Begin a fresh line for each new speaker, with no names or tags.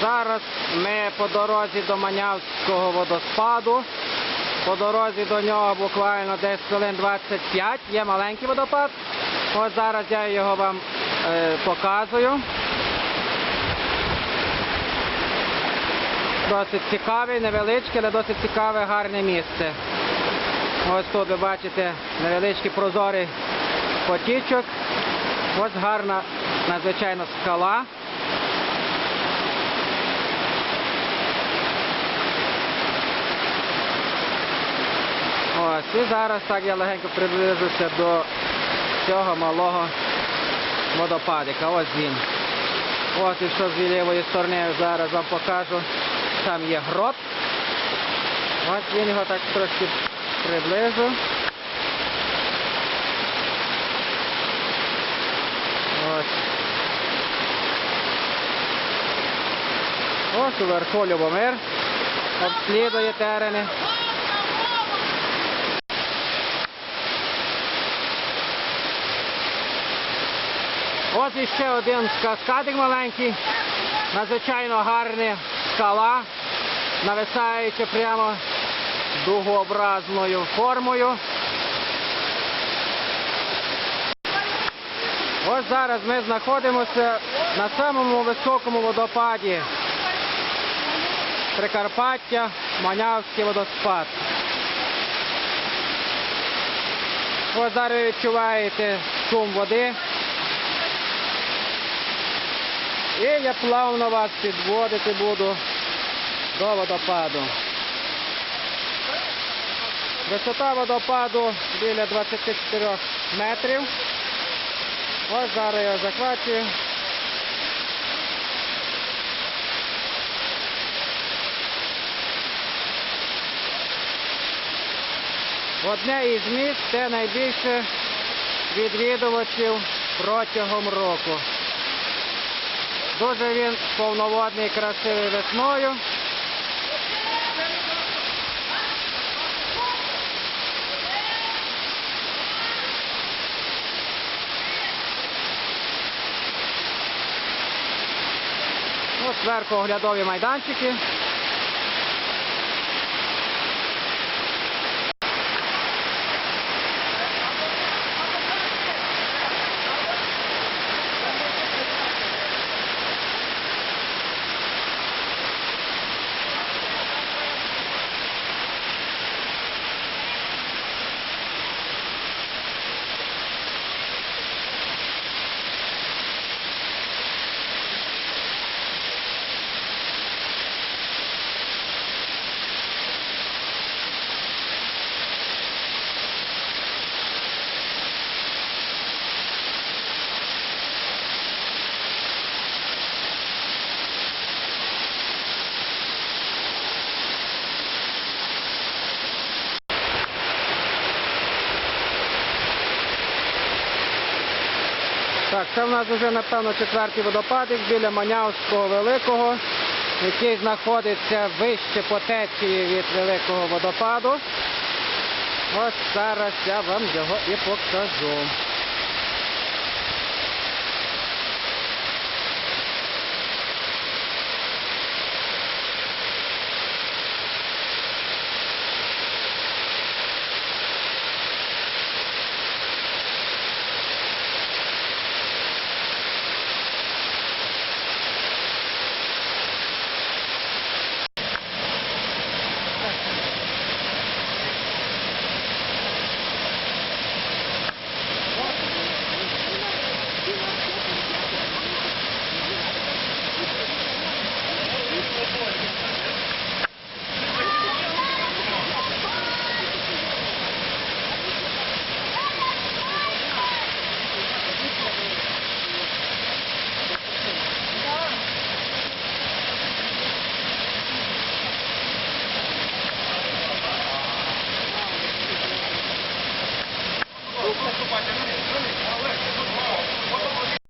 Зараз ми по дорозі до Манявського водоспаду. По дорозі до нього буквально десь хвилин 25. Є маленький водопад. Ось зараз я його вам е, показую. Досить цікавий, невеличке, але досить цікаве, гарне місце. Ось тут ви бачите невеличкий прозорий потічок. Ось гарна надзвичайно скала. Ось, і зараз так я легенько приближуся до цього малого водопадика. Ось він. Ось і що з лівої сторони зараз вам покажу. Там є грот. Ось він його так трошки приближу. Ось. Ось уверху Любомир. Обслідує терени. Ось іще один каскадик маленький, надзвичайно гарна скала, нависаючи прямо дугообразною формою. Ось зараз ми знаходимося на самому високому водопаді Прикарпаття, Манявський водоспад. Ось зараз ви відчуваєте шум води. І я плавно вас підводити буду до водопаду. Висота водопаду біля 24 метрів. Ось зараз я захвачую. Одне із міст, де найбільше відвідувачів протягом року. Дуже він повноводний, красивий весною. Ось зверху оглядові майданчики. Так, це в нас вже, напевно, четвертий водопадик біля Манявського Великого, який знаходиться вище по від Великого водопаду. Ось зараз я вам його і покажу.